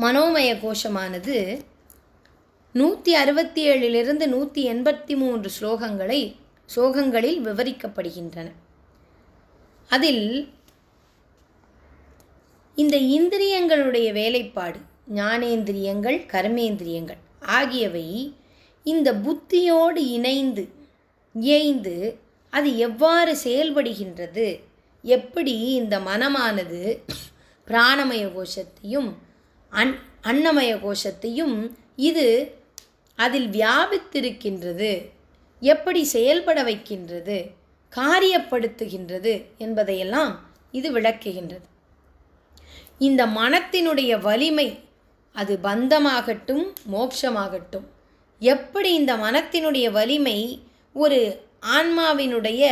மனோமய கோஷமானது நூற்றி அறுபத்தி ஏழிலிருந்து நூற்றி எண்பத்தி மூன்று ஸ்லோகங்களை ஸ்லோகங்களில் விவரிக்கப்படுகின்றன. அதில் இந்த இந்திரியங்களுடைய வேலைப்பாடு ஞானேந்திரியங்கள் கர்மேந்திரியங்கள் ஆகியவை இந்த புத்தியோடு இணைந்து இயைந்து அது எவ்வாறு செயல்படுகின்றது எப்படி இந்த மனமானது பிராணமய கோஷத்தையும் அன் அன்னமய கோஷத்தையும் இது அதில் வியாபித்திருக்கின்றது. எப்படி செயல்பட வைக்கின்றது காரியப்படுத்துகின்றது என்பதையெல்லாம் இது விளக்குகின்றது. இந்த மனத்தினுடைய வலிமை அது பந்தமாகட்டும் மோட்சமாகட்டும். எப்படி இந்த மனத்தினுடைய வலிமை ஒரு ஆன்மாவினுடைய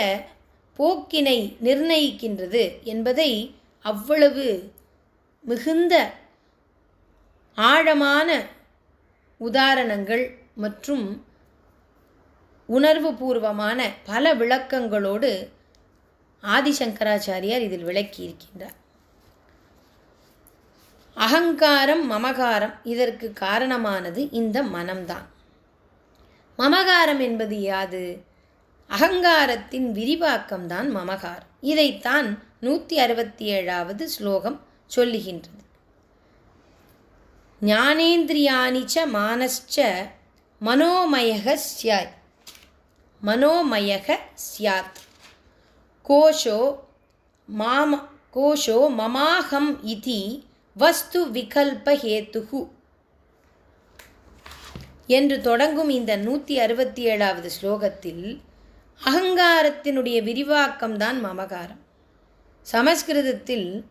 போக்கினை நிர்ணயிக்கின்றது என்பதை அவ்வளவு மிகுந்த ஆழமான உதாரணங்கள் மற்றும் உணர்வுபூர்வமான பல விளக்கங்களோடு ஆதிசங்கராச்சாரியார் இதில் விளக்கியிருக்கின்றார். அகங்காரம் மமகாரம் இதற்கு காரணமானது இந்த மனம்தான். மமகாரம் என்பது யாது? அகங்காரத்தின் விரிவாக்கம்தான் மமகாரம். இதைத்தான் நூற்றி அறுபத்தி ஏழாவது ஸ்லோகம் சொல்லுகின்றது. ஞானேந்திரியாணி ச மானశ్చ மனோமயக சியாத் மனோமயக சியாத் கோஷோ மாம கோஷோ மமாஹம் இதி வஸ்து விகல்பஹேத்துகு என்று தொடங்கும் இந்த நூற்றி அறுபத்தி ஏழாவது ஸ்லோகத்தில் அகங்காரத்தினுடைய விரிவாக்கம்தான் மமகாரம். சமஸ்கிருதத்தில்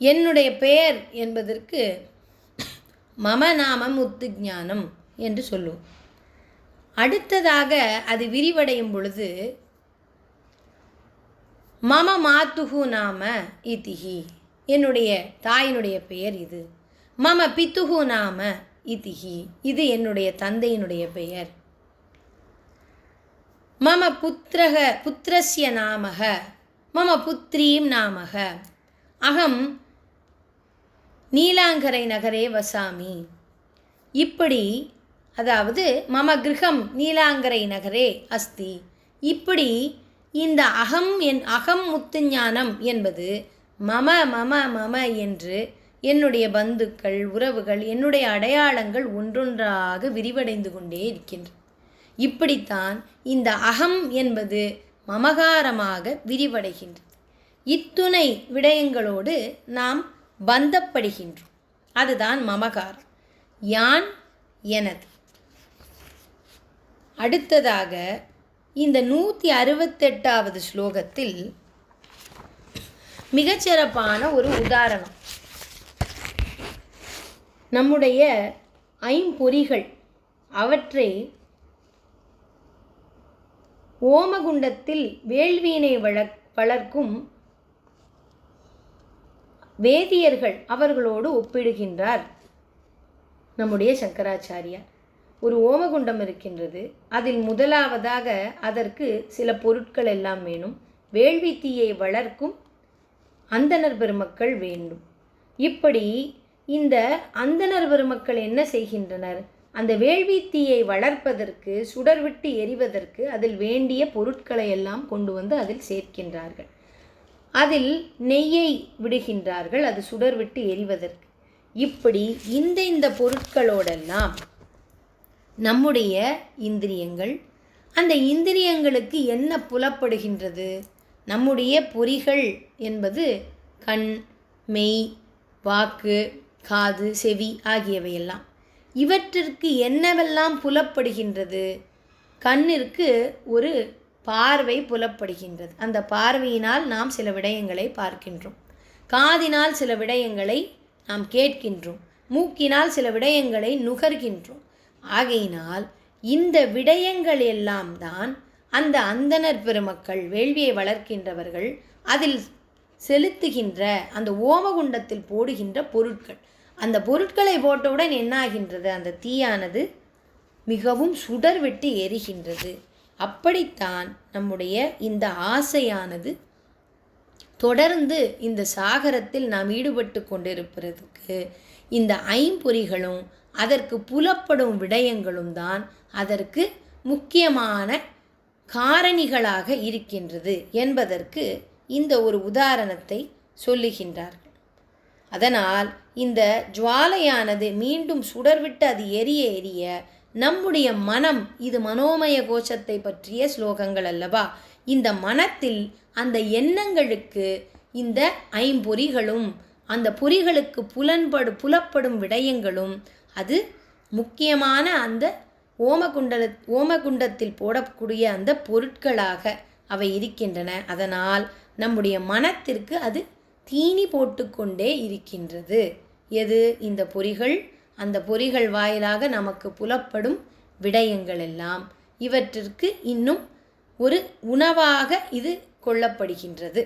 என்னுடைய பெயர் என்பதற்கு மம நாமம் முத்து ஞானம் என்று சொல்லுவோம். அடுத்ததாக அது விரிவடையும் பொழுது மம மாத்துகு நாம இத்திகி என்னுடைய தாயினுடைய பெயர் இது. மம பித்துகு நாம இத்திகி இது என்னுடைய தந்தையினுடைய பெயர். மம புத்திரக புத்திரஸ்ய நாமக மம புத்திரீம் நாமக அகம் நீலாங்கரை நகரே வசாமி. இப்படி அதாவது மம கிரகம் நீலாங்கரை நகரே அஸ்தி. இப்படி இந்த அகம் என் அகம் முத்துஞானம் என்பது மம மம மம என்று என்னுடைய பந்துக்கள் உறவுகள் என்னுடைய அடையாளங்கள் ஒன்றொன்றாக விரிவடைந்து கொண்டே இருக்கின்றன இப்படித்தான் இந்த அகம் என்பது மமகாரமாக விரிவடைகின்றது இத்துணை விடயங்களோடு நாம் பந்தப்படுகின்றோம் அதுதான் மமகாரம். யான் எனது. அடுத்ததாக இந்த நூற்றி அறுபத்தெட்டாவது ஸ்லோகத்தில் மிகச்சிறப்பான ஒரு உதாரணம். நம்முடைய ஐம்பொறிகள் அவற்றை ஓமகுண்டத்தில் வேள்வியினை வளர் வளர்க்கும் வேதியர்கள் அவர்களோடு ஒப்பிடுகின்றார். நம்முடைய சங்கராச்சாரியார். ஒரு ஓமகுண்டம் இருக்கின்றது. அதில் முதலாவதாக அதற்கு சில பொருட்கள் எல்லாம் வேணும். வேள்வி தீயை வளர்க்கும் அந்தனர் பெருமக்கள் வேண்டும். இப்படி இந்த அந்தனர் பெருமக்கள் என்ன செய்கின்றனர்? அந்த வேள்வி தீயை வளர்ப்பதற்கு சுடர்விட்டு எரிவதற்கு அதில் வேண்டிய பொருட்களை எல்லாம் கொண்டு வந்து அதில் சேர்க்கின்றார்கள். அதில் நெய்யை விடுகின்றார்கள் அது சுடர் விட்டு எரிவதற்கு. இப்படி இந்த இந்த பொருட்களோடெல்லாம் நம்முடைய இந்திரியங்கள் அந்த இந்திரியங்களுக்கு என்ன புலப்படுகின்றது? நம்முடைய பொறிகள் என்பது கண் மெய் வாக்கு காது செவி ஆகியவையெல்லாம். இவற்றிற்கு என்னவெல்லாம் புலப்படுகின்றது? கண்ணிற்கு ஒரு பார்வை புலப்படுகின்றது. அந்த பார்வையினால் நாம் சில விடயங்களை பார்க்கின்றோம். காதினால் சில விடயங்களை நாம் கேட்கின்றோம். மூக்கினால் சில விடயங்களை நுகர்கின்றோம். ஆகையினால் இந்த விடயங்கள் எல்லாம் தான் அந்த அந்தனர் பெருமக்கள் வேள்வியை வளர்க்கின்றவர்கள் அதில் செலுத்துகின்ற அந்த ஓமகுண்டத்தில் போடுகின்ற பொருட்கள். அந்த பொருட்களை போட்டவுடன் என்ன ஆகின்றது அந்த தீயானது மிகவும் சுடர் விட்டு எரிகின்றது. அப்படித்தான் நம்முடைய இந்த ஆசையானது தொடர்ந்து இந்த சாகரத்தில் நாம் ஈடுபட்டு கொண்டிருப்பதற்கு. இந்த ஐம்பொறிகளும் அதற்கு புலப்படும் விடயங்களும் தான் அதற்கு முக்கியமான காரணிகளாக இருக்கின்றது என்பதற்கு இந்த ஒரு உதாரணத்தை சொல்லுகின்றார்கள். அதனால் இந்த ஜுவாலையானது மீண்டும் சுடர்விட்டு அது எரிய எரிய நம்முடைய மனம் இது மனோமய கோஷத்தை பற்றிய ஸ்லோகங்கள் அல்லவா? இந்த மனத்தில் அந்த எண்ணங்களுக்கு இந்த ஐம்பொறிகளும் அந்த பொறிகளுக்கு புலன்படு புலப்படும் விடயங்களும் அது முக்கியமான அந்த ஓமகுண்டல ஓமகுண்டத்தில் போடக்கூடிய அந்த பொருட்களாக அவை இருக்கின்றன. அதனால் நம்முடைய மனத்திற்கு அது தீனி போட்டுக்கொண்டே இருக்கின்றது. எது? இந்த பொறிகள் அந்த பொறிகள் வாயிலாக நமக்கு புலப்படும் விடயங்கள் எல்லாம் இவற்றிற்கு இன்னும் ஒரு உணவாக இது கொள்ளப்படுகின்றது.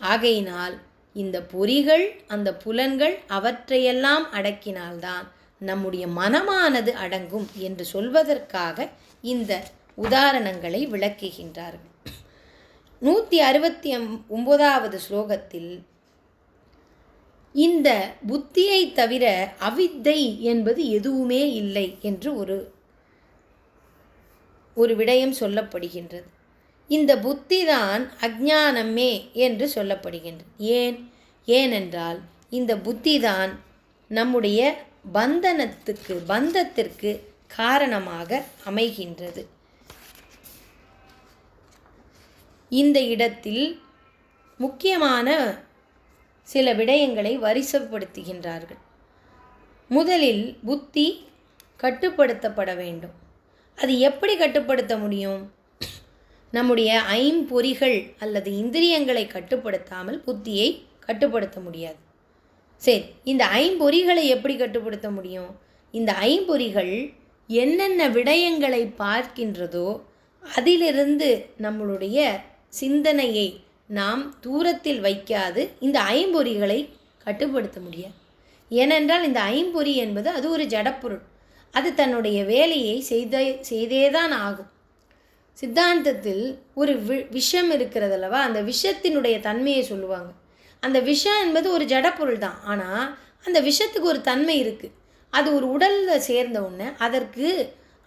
ஆகையினால் இந்த பொறிகள் அந்த புலன்கள் அவற்றையெல்லாம் அடக்கினால்தான் நம்முடைய மனமானது அடங்கும் என்று சொல்வதற்காக இந்த உதாரணங்களை விளக்குகின்றார்கள். நூற்றி அறுபத்தி ஒன்பதாவது ஸ்லோகத்தில் இந்த புத்தியை தவிர அவித்தை என்பது எதுவுமே இல்லை என்று ஒரு ஒரு விடயம் சொல்லப்படுகின்றது. இந்த புத்தி தான் அஜானமே என்று சொல்லப்படுகின்றது. ஏன்? ஏனென்றால் இந்த புத்தி தான் நம்முடைய பந்தனத்துக்கு பந்தத்திற்கு காரணமாக அமைகின்றது. இந்த இடத்தில் முக்கியமான சில விடயங்களை வரிசைப்படுத்துகின்றார்கள். முதலில் புத்தி கட்டுப்படுத்தப்பட வேண்டும். அது எப்படி கட்டுப்படுத்த முடியும்? நம்முடைய ஐம்பொறிகள் அல்லது இந்திரியங்களை கட்டுப்படுத்தாமல் புத்தியை கட்டுப்படுத்த முடியாது. சரி இந்த ஐம்பொறிகளை எப்படி கட்டுப்படுத்த முடியும்? இந்த ஐம்பொறிகள் என்னென்ன விடயங்களை பார்க்கின்றதோ அதிலிருந்து நம்மளுடைய சிந்தனையை நாம் தூரத்தில் வைக்காது இந்த ஐம்பொறிகளை கட்டுப்படுத்த முடியாது. ஏனென்றால் இந்த ஐம்பொறி என்பது அது ஒரு ஜடப்பொருள். அது தன்னுடைய வேலையை செய்தே செய்தேதான் ஆகும். சித்தாந்தத்தில் ஒரு வி விஷம் இருக்கிறதல்லவா அந்த விஷத்தினுடைய தன்மையை சொல்லுவாங்க. அந்த விஷம் என்பது ஒரு ஜடப்பொருள் தான். ஆனால் அந்த விஷத்துக்கு ஒரு தன்மை இருக்குது அது ஒரு உடலில் சேர்ந்த உடனே அதற்கு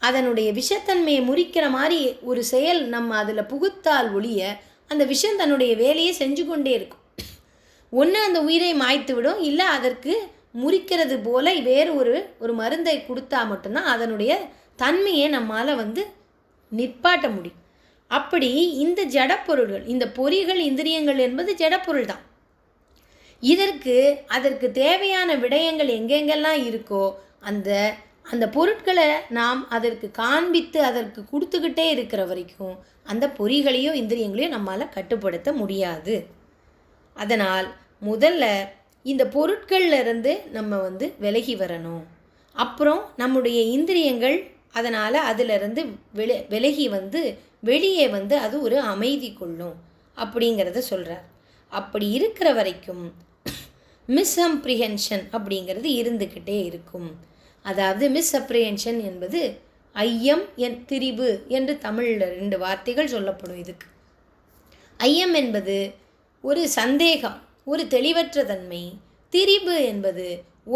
அதனுடைய விஷத்தன்மையை முறிக்கிற மாதிரி ஒரு செயல் நம்ம அதில் புகுத்தால் ஒழிய அந்த விஷம் தன்னுடைய வேலையை செஞ்சு கொண்டே இருக்கும். ஒன்று அந்த உயிரை மாய்த்து விடும் இல்லை அதற்கு முறிக்கிறது போல வேறு ஒரு ஒரு மருந்தை கொடுத்தா மட்டும்தான் அதனுடைய தன்மையை நம்மால் வந்து நிற்பாட்ட முடியும். அப்படி இந்த ஜடப்பொருள்கள் இந்த பொறிகள் இந்திரியங்கள் என்பது ஜடப்பொருள் தான். இதற்கு அதற்கு தேவையான விடயங்கள் எங்கெங்கெல்லாம் இருக்கோ அந்த அந்த பொருட்களை நாம் அதற்கு காண்பித்து அதற்கு கொடுத்துக்கிட்டே இருக்கிற வரைக்கும் அந்த பொறிகளையோ இந்திரியங்களையோ நம்மால் கட்டுப்படுத்த முடியாது. அதனால் முதல்ல இந்த பொருட்கள்லேருந்து நம்ம வந்து விலகி வரணும். அப்புறம் நம்முடைய இந்திரியங்கள் அதனால் அதிலிருந்து வெளி விலகி வந்து வெளியே வந்து அது ஒரு அமைதி கொள்ளும் அப்படிங்கிறத சொல்கிறார் அப்படி இருக்கிற வரைக்கும் மிஸ்அம்ப்ரிஹென்ஷன் அப்படிங்கிறது இருந்துக்கிட்டே இருக்கும். அதாவது மிஸ்அப்ரிஹென்ஷன் என்பது ஐயம் என் திரிபு என்று தமிழில் ரெண்டு வார்த்தைகள் சொல்லப்படும் இதுக்கு. ஐயம் என்பது ஒரு சந்தேகம் ஒரு தெளிவற்ற தன்மை திரிபு என்பது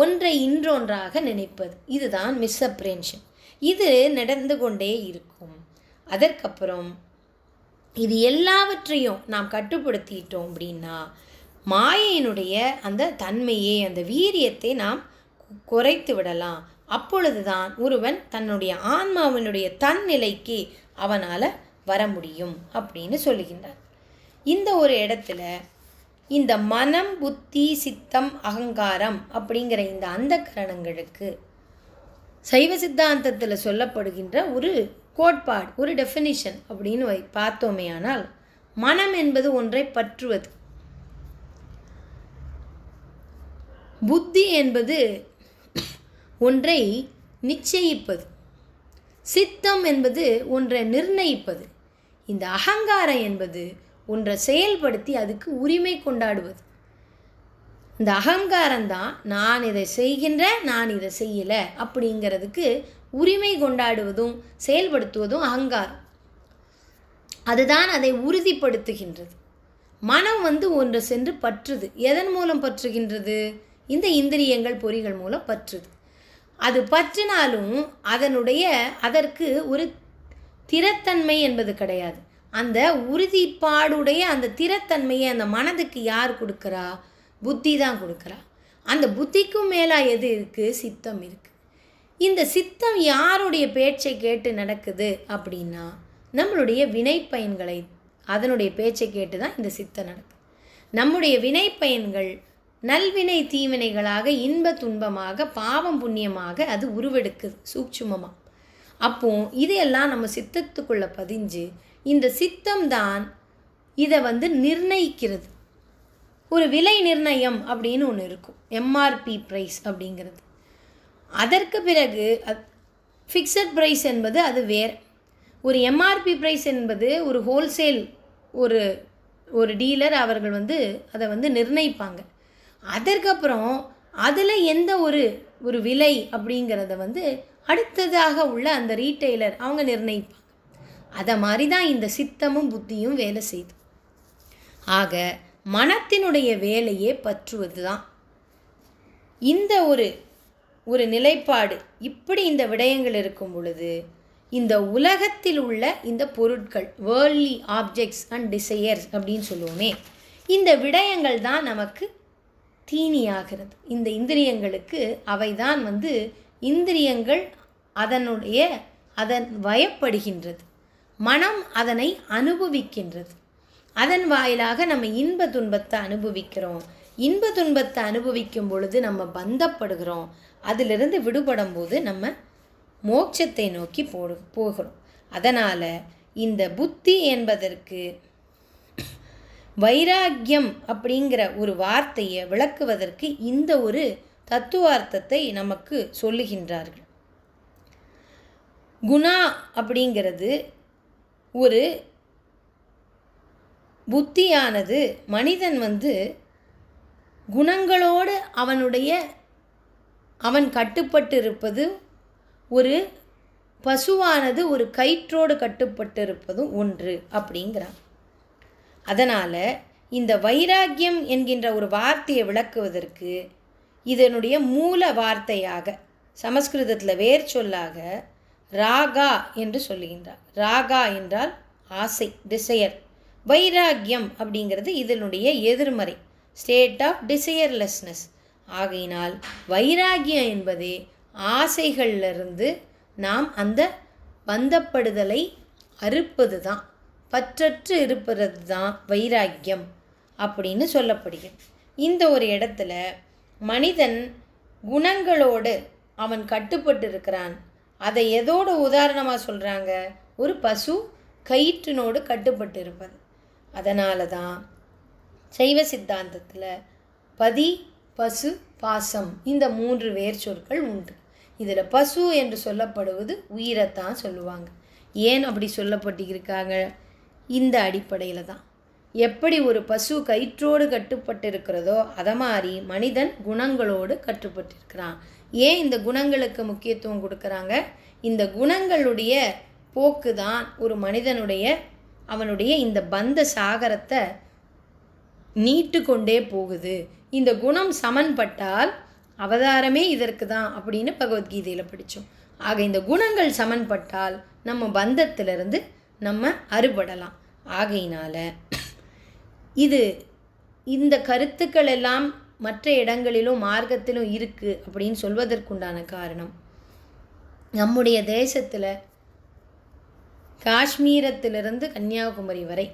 ஒன்றை இன்றொன்றாக நினைப்பது. இதுதான் மிஸ்அப்ரேன்ஷன் இது நடந்து கொண்டே இருக்கும். அதற்கப்புறம் இது எல்லாவற்றையும் நாம் கட்டுப்படுத்திட்டோம் அப்படின்னா மாயையினுடைய அந்த தன்மையை அந்த வீரியத்தை நாம் குறைத்து விடலாம். அப்பொழுதுதான் ஒருவன் தன்னுடைய ஆன்மாவினுடைய தன்னிலைக்கு அவனால் வர முடியும் அப்படின்னு சொல்லுகின்றார். இந்த ஒரு இடத்துல இந்த மனம் புத்தி சித்தம் அகங்காரம் அப்படிங்கிற இந்த அந்த கரணங்களுக்கு சைவ சித்தாந்தத்தில் சொல்லப்படுகின்ற ஒரு கோட்பாடு ஒரு டெஃபினிஷன் அப்படின்னு வை பார்த்தோமே ஆனால் மனம் என்பது ஒன்றை பற்றுவது. புத்தி என்பது ஒன்றை நிச்சயிப்பது. சித்தம் என்பது ஒன்றை நிர்ணயிப்பது. இந்த அகங்காரம் என்பது ஒன்றை செயல்படுத்தி அதுக்கு உரிமை கொண்டாடுவது. இந்த அகங்காரம்தான் நான் இதை செய்கின்ற நான் இதை செய்யலை அப்படிங்கிறதுக்கு உரிமை கொண்டாடுவதும் செயல்படுத்துவதும் அகங்காரம். அதுதான் அதை உறுதிப்படுத்துகின்றது. மனம் வந்து ஒன்று சென்று பற்றுது. எதன் மூலம் பற்றுகின்றது? இந்த இந்திரியங்கள் பொறிகள் மூலம் பற்றுது. அது பற்றினாலும் அதனுடைய அதற்கு ஒரு திறத்தன்மை என்பது கிடையாது. அந்த உறுதிப்பாடுடைய அந்த திறத்தன்மையை அந்த மனதுக்கு யார் கொடுக்குறா? புத்தி தான் கொடுக்குறா. அந்த புத்திக்கும் மேலாக எது இருக்குது சித்தம் இருக்குது இந்த சித்தம் யாருடைய பேச்சை கேட்டு நடக்குது அப்படின்னா நம்மளுடைய வினை பயன்களை அதனுடைய பேச்சை கேட்டு தான் இந்த சித்தம் நடக்குது. நம்முடைய வினை பயன்கள் நல்வினை தீவினைகளாக இன்ப துன்பமாக பாவம் புண்ணியமாக அது உருவெடுக்குது சூட்சுமமாக அப்போ இதையெல்லாம் நம்ம சித்தத்துக்குள்ளே பதிஞ்சு இந்த சித்தம் தான் இதை வந்து நிர்ணயிக்கிறது. ஒரு விலை நிர்ணயம் அப்படின்னு ஒன்று இருக்கும். எம்ஆர்பி ப்ரைஸ் அப்படிங்கிறது. அதற்கு பிறகு ஃபிக்ஸட் ப்ரைஸ் என்பது அது வேறு. ஒரு எம்ஆர்பி ப்ரைஸ் என்பது ஒரு ஹோல்சேல் ஒரு ஒரு டீலர் அவர்கள் வந்து அதை வந்து நிர்ணயிப்பாங்க. அதற்கப்புறம் அதில் எந்த ஒரு ஒரு விலை அப்படிங்கிறத வந்து அடுத்ததாக உள்ள அந்த ரீட்டெய்லர் அவங்க நிர்ணயிப்பாங்க. அதை மாதிரி தான் இந்த சித்தமும் புத்தியும் வேலை செய்யுது ஆக மனத்தினுடைய வேலையே பற்றுவது தான் இந்த ஒரு ஒரு நிலைப்பாடு இப்படி இந்த விடயங்கள் இருக்கும் பொழுது இந்த உலகத்தில் உள்ள இந்த பொருட்கள் வேர்ல்லி ஆப்ஜெக்ட்ஸ் அண்ட் டிசையர்ஸ் அப்படின்னு சொல்லுவோமே இந்த விடயங்கள் தான் நமக்கு தீனியாகிறது. இந்த இந்திரியங்களுக்கு அவைதான் வந்து இந்திரியங்கள் அதனுடைய அதன் வயப்படுகின்றது. மனம் அதனை அனுபவிக்கின்றது. அதன் வாயிலாக நம்ம இன்ப துன்பத்தை அனுபவிக்கிறோம். இன்ப துன்பத்தை அனுபவிக்கும் பொழுது நம்ம பந்தப்படுகிறோம். அதிலிருந்து விடுபடும் போது நம்ம மோட்சத்தை நோக்கி போடு போகிறோம். அதனால் இந்த புத்தி என்பதற்கு வைராக்கியம் அப்படிங்கிற ஒரு வார்த்தையை விளக்குவதற்கு இந்த ஒரு தத்துவார்த்தத்தை நமக்கு சொல்லுகின்றார்கள். குணா அப்படிங்கிறது ஒரு புத்தியானது. மனிதன் வந்து குணங்களோடு அவனுடைய அவன் கட்டுப்பட்டு இருப்பது ஒரு பசுவானது ஒரு கயிற்றோடு கட்டுப்பட்டு இருப்பதும் ஒன்று அப்படிங்கிறான். அதனால் இந்த வைராக்கியம் என்கின்ற ஒரு வார்த்தையை விளக்குவதற்கு இதனுடைய மூல வார்த்தையாக சமஸ்கிருதத்தில் வேர் சொல்லாக ராகா என்று சொல்லுகின்றார். ராகா என்றால் ஆசை டிசையர் வைராக்கியம் அப்படிங்கிறது இதனுடைய எதிர்மறை ஸ்டேட் ஆஃப் டிசையர்லெஸ்னஸ் ஆகையினால் வைராகியம் என்பதே ஆசைகளிலிருந்து நாம் அந்த பந்தப்படுதலை அறுப்பது தான் பற்றற்று இருப்பது தான் வைராக்கியம் அப்படின்னு சொல்லப்படுகிறது. இந்த ஒரு இடத்துல மனிதன் குணங்களோடு அவன் கட்டுப்பட்டு இருக்கிறான் அதை எதோட உதாரணமாக சொல்கிறாங்க ஒரு பசு கயிற்றினோடு கட்டுப்பட்டு இருப்பது அதனால தான் சைவ சித்தாந்தத்தில் பதி பசு பாசம் இந்த மூன்று வேர் சொற்கள் உண்டு. இதில் பசு என்று சொல்லப்படுவது உயிரைத்தான் சொல்லுவாங்க. ஏன் அப்படி சொல்லப்பட்டிருக்காங்க? இந்த அடிப்படையில் தான். எப்படி ஒரு பசு கயிற்றோடு கட்டுப்பட்டு இருக்கிறதோ அதை மாதிரி மனிதன் குணங்களோடு கட்டுப்பட்டிருக்கிறான். ஏன் இந்த குணங்களுக்கு முக்கியத்துவம் கொடுக்குறாங்க? இந்த குணங்களுடைய போக்கு தான் ஒரு மனிதனுடைய அவனுடைய இந்த பந்த சாகரத்தை நீட்டு கொண்டே போகுது. இந்த குணம் சமன்பட்டால் அவதாரமே இதற்கு தான் அப்படின்னு பகவத்கீதையில் படித்தோம் ஆக இந்த குணங்கள் சமன்பட்டால் நம்ம பந்தத்திலிருந்து நம்ம அறுபடலாம். ஆகையினால் இது இந்த கருத்துக்கள் எல்லாம் மற்ற இடங்களிலும் மார்க்கத்திலும் இருக்குது அப்படின்னு சொல்வதற்குண்டான காரணம். நம்முடைய தேசத்தில் காஷ்மீரத்திலிருந்து கன்னியாகுமரி வரை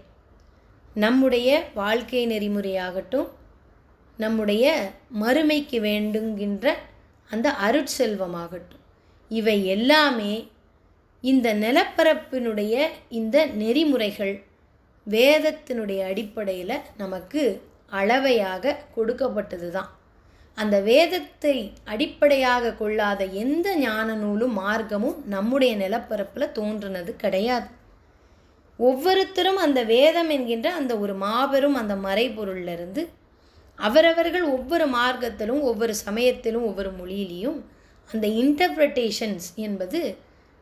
நம்முடைய வாழ்க்கை நெறிமுறையாகட்டும் நம்முடைய மறுமைக்கு வேண்டுங்கின்ற அந்த அருட்செல்வமாகட்டும் இவை எல்லாமே இந்த நிலப்பரப்பினுடைய இந்த நெறிமுறைகள் வேதத்தினுடைய அடிப்படையில் நமக்கு அளவையாக கொடுக்கப்பட்டது தான் அந்த வேதத்தை அடிப்படையாக கொள்ளாத எந்த ஞான நூலும் மார்க்கமும் நம்முடைய நிலப்பரப்பில் தோன்றினது கிடையாது. ஒவ்வொருத்தரும் அந்த வேதம் என்கின்ற அந்த ஒரு மாபெரும் அந்த மறைபொருளிலிருந்து அவரவர்கள் ஒவ்வொரு மார்க்கத்திலும் ஒவ்வொரு சமயத்திலும் ஒவ்வொரு மொழியிலையும் அந்த இன்டர்பிரட்டேஷன்ஸ் என்பது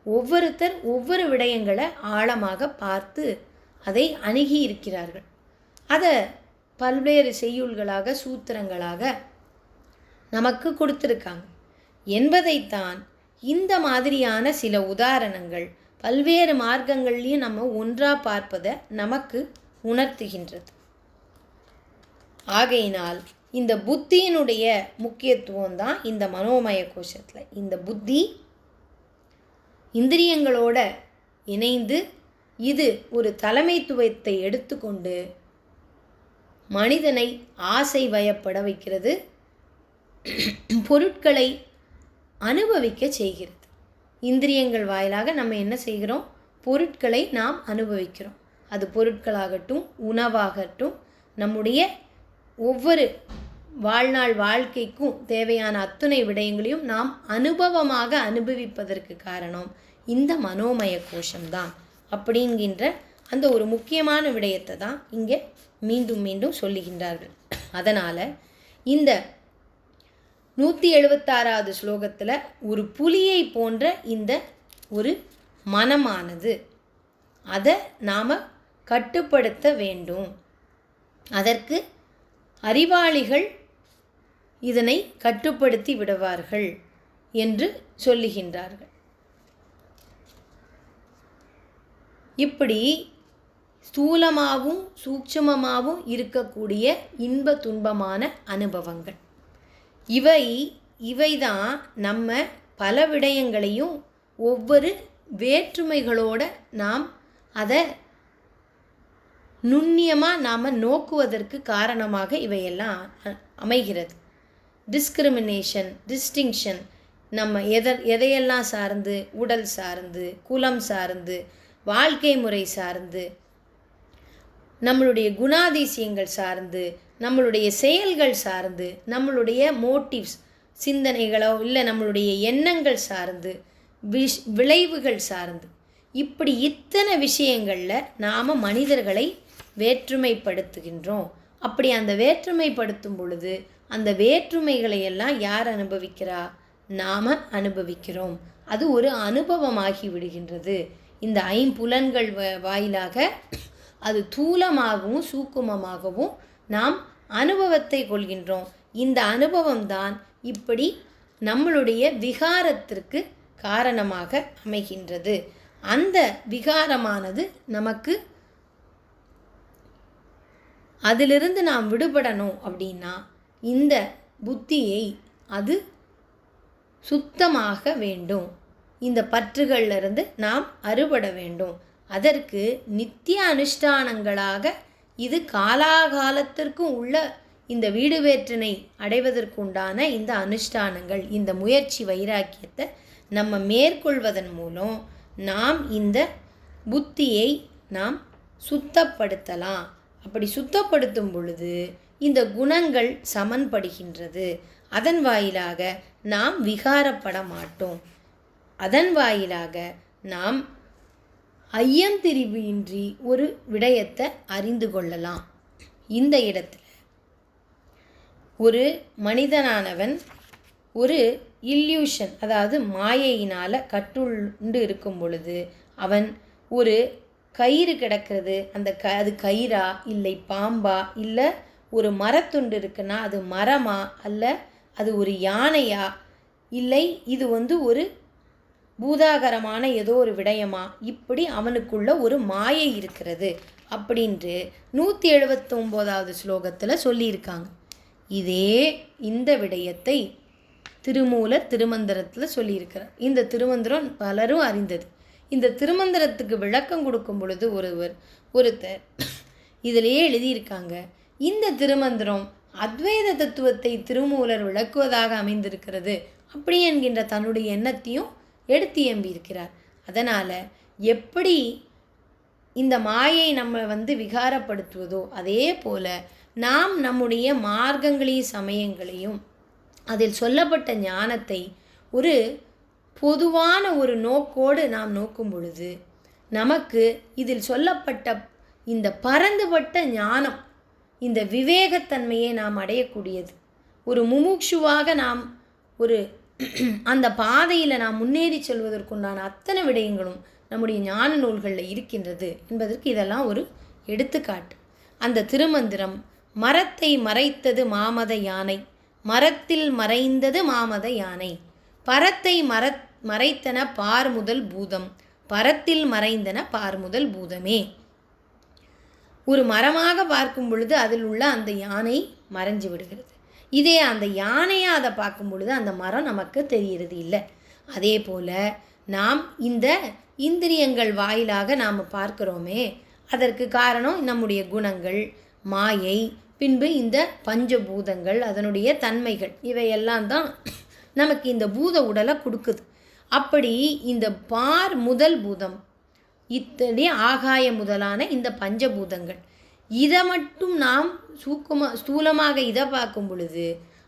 ஒவ்வொருத்தர் ஒவ்வொரு விடயங்களை ஆழமாக பார்த்து அதை அணுகி இருக்கிறார்கள். அதை பல்வேறு செய்யுள்களாக சூத்திரங்களாக நமக்கு கொடுத்துருக்காங்க. என்பதைத்தான் இந்த மாதிரியான சில உதாரணங்கள் பல்வேறு மார்க்கங்கள்லையும் நம்ம ஒன்றாக பார்ப்பதை நமக்கு உணர்த்துகின்றது. ஆகையினால் இந்த புத்தியினுடைய முக்கியத்துவம் தான் இந்த மனோமய கோஷத்தில். இந்த புத்தி இந்திரியங்களோட இணைந்து இது ஒரு தலைமைத்துவத்தை எடுத்துக்கொண்டு மனிதனை ஆசை வயப்பட வைக்கிறது. பொருட்களை அனுபவிக்க செய்கிறது. இந்திரியங்கள் வாயிலாக நம்ம என்ன செய்கிறோம்? பொருட்களை நாம் அனுபவிக்கிறோம். அது பொருட்களாகட்டும் உணவாகட்டும் நம்முடைய ஒவ்வொரு வாழ்நாள் வாழ்க்கைக்கும் தேவையான அத்துணை விடயங்களையும் நாம் அனுபவமாக அனுபவிப்பதற்கு காரணம் இந்த மனோமய கோஷம்தான். அப்படிங்கின்ற அந்த ஒரு முக்கியமான விடயத்தை தான் இங்கே மீண்டும் மீண்டும் சொல்லுகின்றார்கள். அதனால் இந்த நூற்றி எழுபத்தாறாவது ஸ்லோகத்தில் ஒரு புலியை போன்ற இந்த ஒரு மனமானது அதை நாம் கட்டுப்படுத்த வேண்டும். அதற்கு அறிவாளிகள் இதனை கட்டுப்படுத்தி விடுவார்கள் என்று சொல்லுகின்றார்கள். இப்படி ஸ்தூலமாகவும் சூட்சமமாகவும் இருக்கக்கூடிய இன்ப துன்பமான அனுபவங்கள். இவை இவைதான் நம்ம பல விடயங்களையும் ஒவ்வொரு வேற்றுமைகளோட நாம் அதை நுண்ணியமாக நாம் நோக்குவதற்கு காரணமாக இவையெல்லாம் அமைகிறது. டிஸ்கிரிமினேஷன் டிஸ்டிங்ஷன் நம்ம எதை எதையெல்லாம் சார்ந்து உடல் சார்ந்து குலம் சார்ந்து வாழ்க்கை முறை சார்ந்து நம்மளுடைய குணாதிசயங்கள் சார்ந்து நம்மளுடைய செயல்கள் சார்ந்து நம்மளுடைய மோட்டிவ்ஸ் சிந்தனைகளோ இல்லை நம்மளுடைய எண்ணங்கள் சார்ந்து விஷ் விளைவுகள் சார்ந்து. இப்படி இத்தனை விஷயங்களில் நாம் மனிதர்களை வேற்றுமைப்படுத்துகின்றோம். அப்படி அந்த வேற்றுமைப்படுத்தும் பொழுது அந்த வேற்றுமைகளை எல்லாம் யார் அனுபவிக்கிறா? நாம் அனுபவிக்கிறோம். அது ஒரு அனுபவமாகி விடுகின்றது. இந்த ஐம்புலன்கள் வ- வாயிலாக அது தூலமாகவும் சூக்குமமாகவும் நாம் அனுபவத்தை கொள்கின்றோம். இந்த அனுபவம்தான் இப்படி நம்மளுடைய விகாரத்திற்கு காரணமாக அமைகின்றது. அந்த விகாரமானது நமக்கு அதிலிருந்து நாம் விடுபடணும் அப்படின்னா இந்த புத்தியை அது சுத்தமாக வேண்டும். இந்த பற்றுகளிலிருந்து நாம் அறுபட வேண்டும். அதற்கு நித்திய அனுஷ்டானங்களாக இது காலாகாலத்திற்கும் உள்ள இந்த வீடு வேற்றினை அடைவதற்குண்டான இந்த அனுஷ்டானங்கள் இந்த முயற்சி வைராக்கியத்தை நம்ம மேற்கொள்வதன் மூலம் நாம் இந்த புத்தியை நாம் சுத்தப்படுத்தலாம். அப்படி சுத்தப்படுத்தும் பொழுது இந்த குணங்கள் சமன்படுகின்றது. அதன் வாயிலாக நாம் விகாரப்பட மாட்டோம். அதன் வாயிலாக நாம் ஐயம் திரிவு இன்றி ஒரு விடயத்தை அறிந்து கொள்ளலாம். இந்த இடத்துல ஒரு மனிதனானவன் ஒரு இல்யூஷன் அதாவது மாயையினால் கட்டுண்டு இருக்கும் பொழுது அவன் ஒரு கயிறு கிடக்கிறது. அந்த க அது கயிறா இல்லை பாம்பா இல்லை ஒரு மரத்துண்டு இருக்குன்னா அது மரமா அல்ல அது ஒரு யானையா இல்லை இது வந்து ஒரு பூதாகரமான ஏதோ ஒரு விடயமா? இப்படி அவனுக்குள்ள ஒரு மாயை இருக்கிறது அப்படின்ட்டு நூற்றி எழுபத்தொம்போதாவது ஸ்லோகத்தில் சொல்லியிருக்காங்க. இதே இந்த விடயத்தை திருமூலர் திருமந்திரத்தில் சொல்லியிருக்கிறார். இந்த திருமந்திரம் பலரும் அறிந்தது. இந்த திருமந்திரத்துக்கு விளக்கம் கொடுக்கும் பொழுது ஒருவர் ஒருத்தர் இதிலேயே எழுதியிருக்காங்க. இந்த திருமந்திரம் அத்வைத தத்துவத்தை திருமூலர் விளக்குவதாக அமைந்திருக்கிறது அப்படி என்கின்ற தன்னுடைய எண்ணத்தையும் எடுத்து எம்பியிருக்கிறார் அதனால் எப்படி இந்த மாயை நம்ம வந்து விகாரப்படுத்துவதோ அதே போல் நாம் நம்முடைய மார்க்கங்களையும் சமயங்களையும் அதில் சொல்லப்பட்ட ஞானத்தை ஒரு பொதுவான ஒரு நோக்கோடு நாம் நோக்கும் பொழுது நமக்கு இதில் சொல்லப்பட்ட இந்த பரந்துபட்ட ஞானம் இந்த விவேகத்தன்மையை நாம் அடையக்கூடியது. ஒரு முமுட்சுவாக நாம் ஒரு அந்த பாதையில் நாம் முன்னேறி செல்வதற்குண்டான அத்தனை விடயங்களும் நம்முடைய ஞான நூல்களில் இருக்கின்றது என்பதற்கு இதெல்லாம் ஒரு எடுத்துக்காட்டு. அந்த திருமந்திரம் மரத்தை மறைத்தது மாமத யானை மரத்தில் மறைந்தது மாமத யானை பரத்தை மர மறைத்தன பார் முதல் பூதம் பரத்தில் மறைந்தன பார் முதல் பூதமே. ஒரு மரமாக பார்க்கும் பொழுது அதில் உள்ள அந்த யானை மறைஞ்சு விடுகிறது. இதே அந்த யானையாக அதை பார்க்கும் பொழுது அந்த மரம் நமக்கு தெரிகிறது இல்லை. அதே போல் நாம் இந்த இந்திரியங்கள் வாயிலாக நாம் பார்க்கிறோமே அதற்கு காரணம் நம்முடைய குணங்கள் மாயை பின்பு இந்த பஞ்சபூதங்கள் அதனுடைய தன்மைகள் இவையெல்லாம் தான் நமக்கு இந்த பூத உடலை கொடுக்குது. அப்படி இந்த பார் முதல் பூதம் இத்தனை ஆகாய முதலான இந்த பஞ்சபூதங்கள் இதை மட்டும் நாம் சூக்கமாக ஸ்தூலமாக இதை பார்க்கும் பொழுது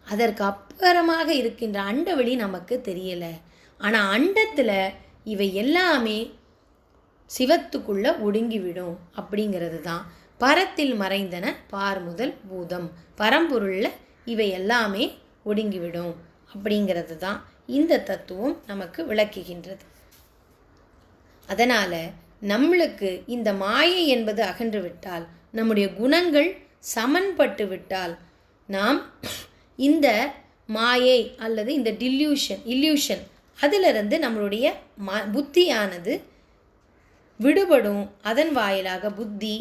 அதற்கு அப்புறமாக இருக்கின்ற அண்டவெளி நமக்கு தெரியலை. ஆனால் அண்டத்தில் இவை எல்லாமே சிவத்துக்குள்ளே ஒடுங்கிவிடும் அப்படிங்கிறது தான். பரத்தில் மறைந்தன பார் முதல் பூதம். பரம்பொருளில் இவை எல்லாமே ஒடுங்கிவிடும் அப்படிங்கிறது தான் இந்த தத்துவம் நமக்கு விளக்குகின்றது. அதனால் நம்மளுக்கு இந்த மாயை என்பது அகன்று விட்டால் நம்முடைய குணங்கள் சமன்பட்டு விட்டால் நாம் இந்த மாயை அல்லது இந்த டில்யூஷன் இல்யூஷன் அதிலிருந்து நம்மளுடைய ம புத்தியானது விடுபடும். அதன் வாயிலாக புத்தி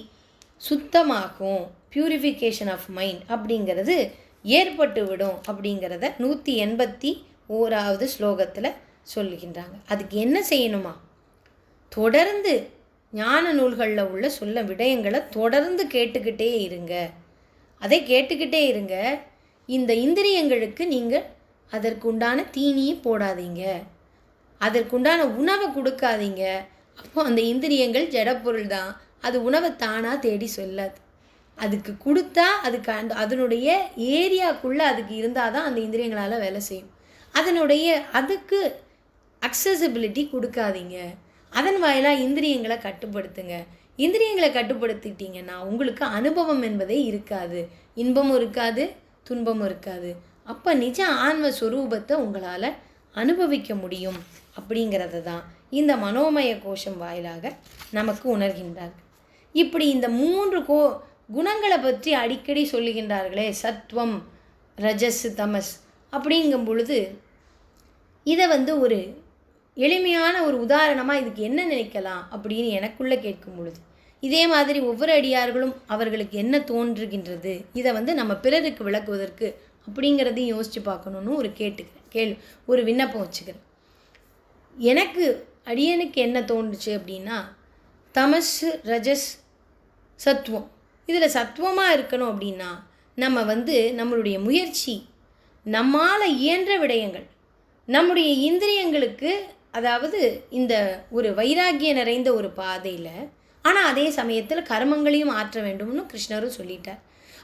சுத்தமாகும். பியூரிஃபிகேஷன் ஆஃப் மைண்ட் அப்படிங்கிறது ஏற்பட்டுவிடும் அப்படிங்கிறத நூற்றி எண்பத்தி ஓராவது ஸ்லோகத்தில் சொல்லுகின்றாங்க அதுக்கு என்ன செய்யணுமா? தொடர்ந்து ஞான நூல்களில் உள்ள சொல்ல விடயங்களை தொடர்ந்து கேட்டுக்கிட்டே இருங்க. அதை கேட்டுக்கிட்டே இருங்க. இந்த இந்திரியங்களுக்கு நீங்கள் அதற்குண்டான தீனியை போடாதீங்க. அதற்குண்டான உணவை கொடுக்காதீங்க. அப்போ அந்த இந்திரியங்கள் ஜடப்பொருள் தான். அது உணவை தானாக தேடி சொல்லாது. அதுக்கு கொடுத்தா அதுக்கு அந்த அதனுடைய ஏரியாக்குள்ளே அதுக்கு இருந்தால் தான் அந்த இந்திரியங்களால் வேலை செய்யும். அதனுடைய அதுக்கு அக்சசபிலிட்டி கொடுக்காதீங்க. அதன் வாயிலாக இந்திரியங்களை கட்டுப்படுத்துங்க. இந்திரியங்களை கட்டுப்படுத்திட்டீங்கன்னா உங்களுக்கு அனுபவம் என்பதே இருக்காது. இன்பமும் இருக்காது துன்பமும் இருக்காது. அப்போ நிஜ ஆன்ம சுரூபத்தை உங்களால் அனுபவிக்க முடியும் அப்படிங்கிறது தான் இந்த மனோமய கோஷம் வாயிலாக நமக்கு உணர்கின்றார்கள். இப்படி இந்த மூன்று கோ குணங்களை பற்றி அடிக்கடி சொல்லுகின்றார்களே சத்வம் ரஜஸ் தமஸ் அப்படிங்கும் பொழுது இதை வந்து ஒரு எளிமையான ஒரு உதாரணமாக இதுக்கு என்ன நினைக்கலாம் அப்படின்னு எனக்குள்ளே கேட்கும் பொழுது இதே மாதிரி ஒவ்வொரு அடியார்களும் அவர்களுக்கு என்ன தோன்றுகின்றது இதை வந்து நம்ம பிறருக்கு விளக்குவதற்கு அப்படிங்கிறதையும் யோசித்து பார்க்கணுன்னு ஒரு கேட்டுக்கிறேன். கேள்வி ஒரு விண்ணப்பம் வச்சுக்கிறேன். எனக்கு அடியனுக்கு என்ன தோன்றுச்சு அப்படின்னா தமஸ் ரஜஸ் சத்துவம் இதில் சத்துவமாக இருக்கணும் அப்படின்னா நம்ம வந்து நம்மளுடைய முயற்சி நம்மால் இயன்ற விடயங்கள் நம்முடைய இந்திரியங்களுக்கு அதாவது இந்த ஒரு வைராகிய நிறைந்த ஒரு பாதையில் ஆனால் அதே சமயத்தில் கர்மங்களையும் ஆற்ற வேண்டும்னு கிருஷ்ணரும் சொல்லிட்டார்.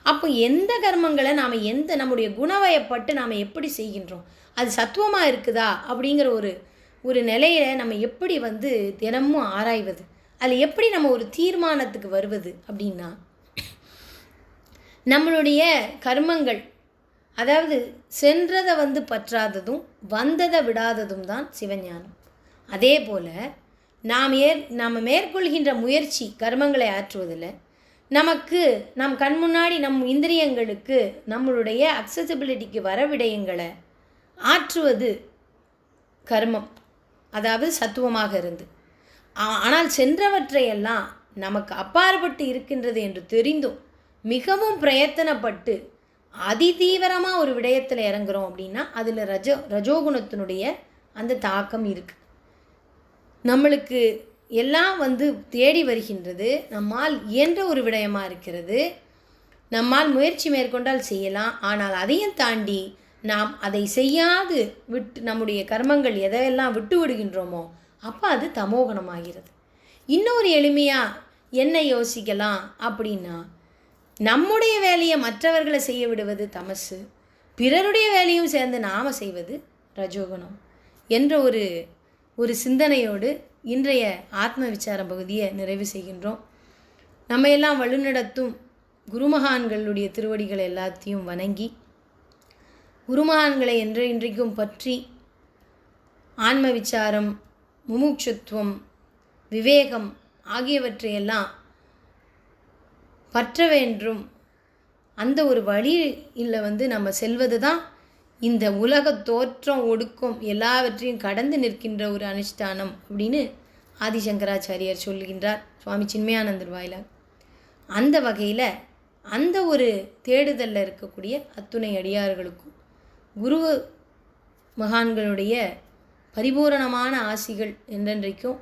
அப்போ எந்த கர்மங்களை நாம் எந்த நம்முடைய குணவயப்பட்டு நாம் எப்படி செய்கின்றோம்? அது சத்துவமாக இருக்குதா? அப்படிங்கிற ஒரு ஒரு நிலையில நம்ம எப்படி வந்து தினமும் ஆராய்வது? அதில் எப்படி நம்ம ஒரு தீர்மானத்துக்கு வருவது அப்படின்னா நம்மளுடைய கர்மங்கள் அதாவது சென்றதை வந்து பற்றாததும் வந்ததை விடாததும் தான் சிவஞானம். அதே போல் நாம் ஏற் நாம் மேற்கொள்கின்ற முயற்சி கர்மங்களை ஆற்றுவதில் நமக்கு நம் கண் முன்னாடி நம் இந்திரியங்களுக்கு நம்மளுடைய அக்சசபிலிட்டிக்கு வர விடயங்களை ஆற்றுவது கர்மம். அதாவது சத்துவமாக இருந்து. ஆனால் சென்றவற்றையெல்லாம் நமக்கு அப்பாற்பட்டு இருக்கின்றது என்று தெரிந்தும் மிகவும் பிரயத்தனப்பட்டு அதிதீவிரமாக ஒரு விடயத்தில் இறங்குறோம் அப்படின்னா அதில் ரஜோ ரஜோகுணத்தினுடைய அந்த தாக்கம் இருக்குது நம்மளுக்கு எல்லாம் வந்து தேடி வருகின்றது நம்மால் இயன்ற ஒரு விடயமாக இருக்கிறது. நம்மால் முயற்சி மேற்கொண்டால் செய்யலாம். ஆனால் அதையும் தாண்டி நாம் அதை செய்யாது விட்டு நம்முடைய கர்மங்கள் எதையெல்லாம் விட்டு விடுகின்றோமோ அப்போ அது தமோகணமாகிறது இன்னொரு எளிமையாக என்ன யோசிக்கலாம் அப்படின்னா நம்முடைய வேலையை மற்றவர்களை செய்ய விடுவது தமசு. பிறருடைய வேலையும் சேர்ந்து நாம் செய்வது ரஜோகுணம் என்ற ஒரு ஒரு சிந்தனையோடு இன்றைய ஆத்ம விசாரம் பகுதியை நிறைவு செய்கின்றோம். நம்ம எல்லாம் வழிநடத்தும் குருமகான்களுடைய திருவடிகள் எல்லாத்தையும் வணங்கி குருமகான்களை என்று இன்றைக்கும் பற்றி ஆன்ம விசாரம் முமுட்சுத்துவம் விவேகம் ஆகியவற்றையெல்லாம் பற்ற வேண்டும். அந்த ஒரு வழியில் வந்து நம்ம செல்வது தான் இந்த உலக தோற்றம் ஒடுக்கம் எல்லாவற்றையும் கடந்து நிற்கின்ற ஒரு அனுஷ்டானம் அப்படின்னு ஆதிசங்கராச்சாரியார் சொல்கின்றார் சுவாமி சின்மயானந்தர் வாயிலாக. அந்த வகையில் அந்த ஒரு தேடுதலில் இருக்கக்கூடிய அத்துணை அடியார்களுக்கும் குரு மகான்களுடைய பரிபூரணமான ஆசிகள் என்றென்றைக்கும்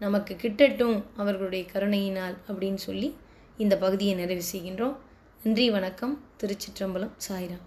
நமக்கு கிட்டட்டும் அவர்களுடைய கருணையினால் அப்படின்னு சொல்லி இந்த பகுதியை நிறைவு செய்கின்றோம். நன்றி வணக்கம். திருச்சிற்றம்பலம் சாய்ராம்.